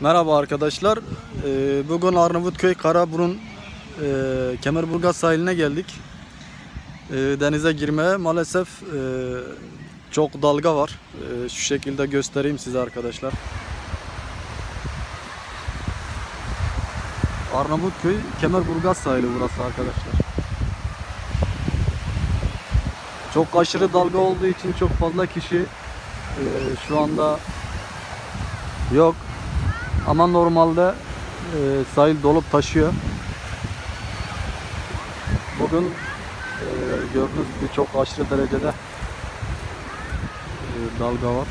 Merhaba arkadaşlar. Ee, Bugün Arnavutköy Karaburun e, Kemerburgaz sahiline geldik. Ee, Denize girmeye maalesef e, çok dalga var. Ee, Şu şekilde göstereyim size arkadaşlar. Arnavutköy Kemerburgaz sahili burası arkadaşlar. Çok aşırı dalga olduğu için çok fazla kişi e, şu anda yok. Ama normalde e, sahil dolup taşıyor. Bugün e, gördüğünüz gibi çok aşırı derecede e, dalga var.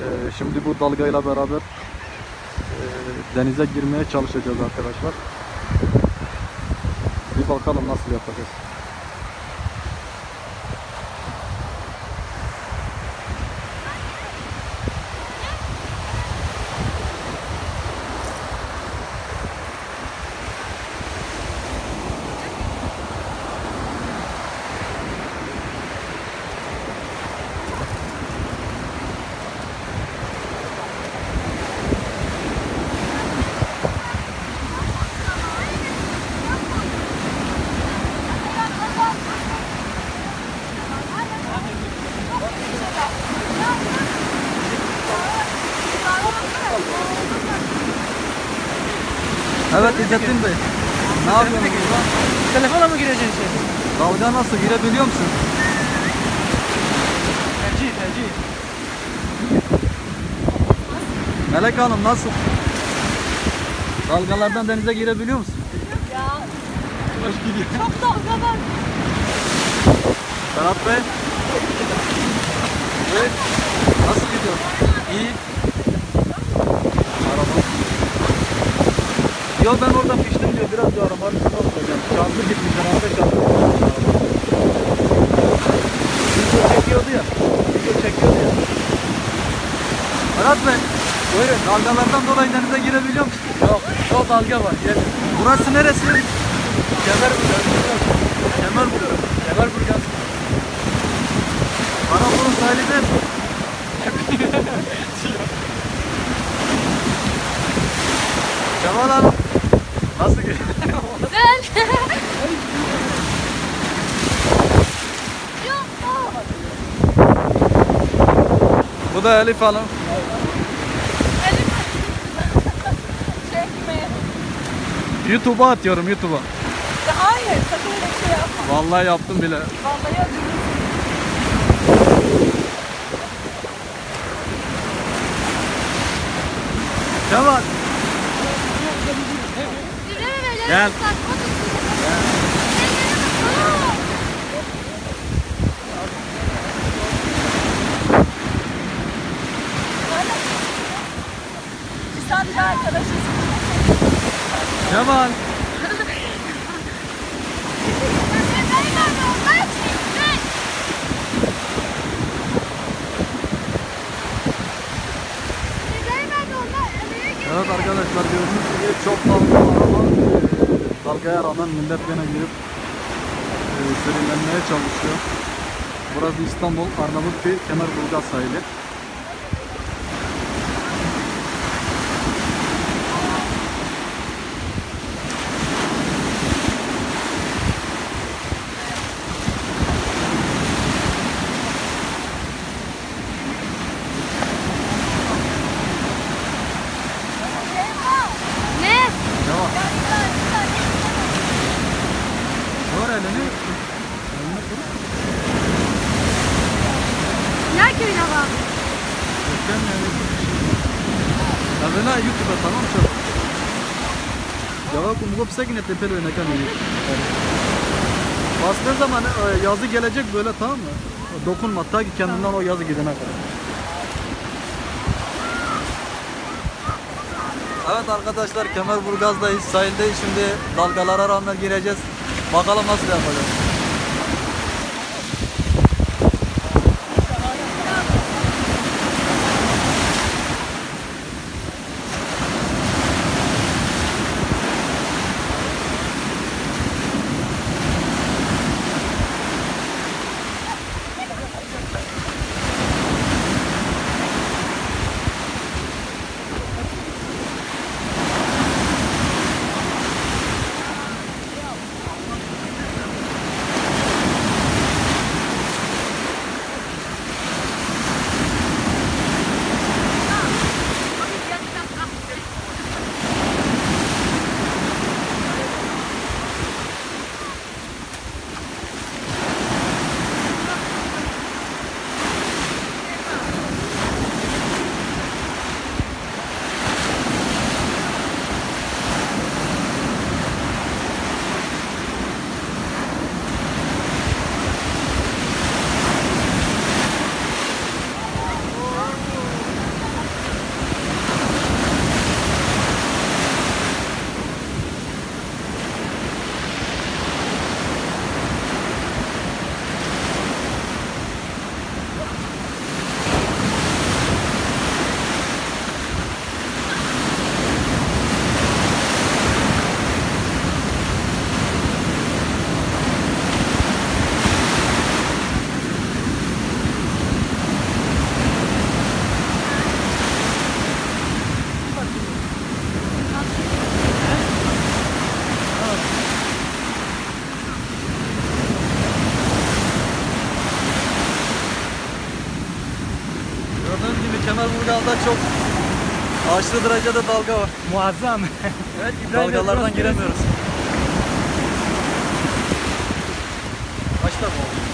E, şimdi bu dalgayla beraber e, denize girmeye çalışacağız arkadaşlar. Bir bakalım nasıl yapacağız. Evet İzzettin Bey. Ne yapıyorsun? Telefona mı gireceksin sen? Dalga nasıl? Girebiliyor musun? Tercih, tercih. Melek Hanım nasıl? Dalgalardan denize girebiliyor musun? Ya çok dalga var. Serhat Bey. Evet. Nasıl gidiyor? İyi. Araba. Yo ben orada piştim diyor. Biraz diyor arabanın üstüne oturacağım. Şansı gitmiş. Herhalde şansı Video çekiyordu ya. Video çekiyordu ya. Serhat Bey. Buyurun. Dalgalardan dolayı denize girebiliyor musun? Yok, çok dalga var. Gel. Burası neresi? Kemerburgaz. Kemerburgaz. Kemerburgaz. Karaburun sahili değil mi? Cemal Hanım. Nasıl gidiyor? Güzel. Yok. Bu da Elif Hanım. YouTube'a atıyorum YouTube'a. Hayır, sakın öyle şey yapma. Vallahi yaptım bile. Vallahi öldürürüm. Cemal. Gel. Biz sadece arkadaşız. Cemal. Evet arkadaşlar gördüğünüz gibi çok dalga var ama e, dalgaya rağmen millet gene girip e, serinlenmeye çalışıyor. Burası İstanbul Arnavutköy Kemerburgaz sahili. Evvela YouTube'a tamam çok. Cevap umup sekine tepeli öne kan iyi. Bastığı zaman e, yazı gelecek böyle tamam mı? Dokunma ta ki kendinden o yazı gidene kadar. Evet arkadaşlar Kemerburgaz'dayız sahildeyiz şimdi dalgalara rağmen gireceğiz. Bakalım nasıl yapacağız. Kemerburgaz'da çok aşırı derecede dalga var. Muazzam. evet İbrahim Dalgalardan giremiyoruz. Başla mı?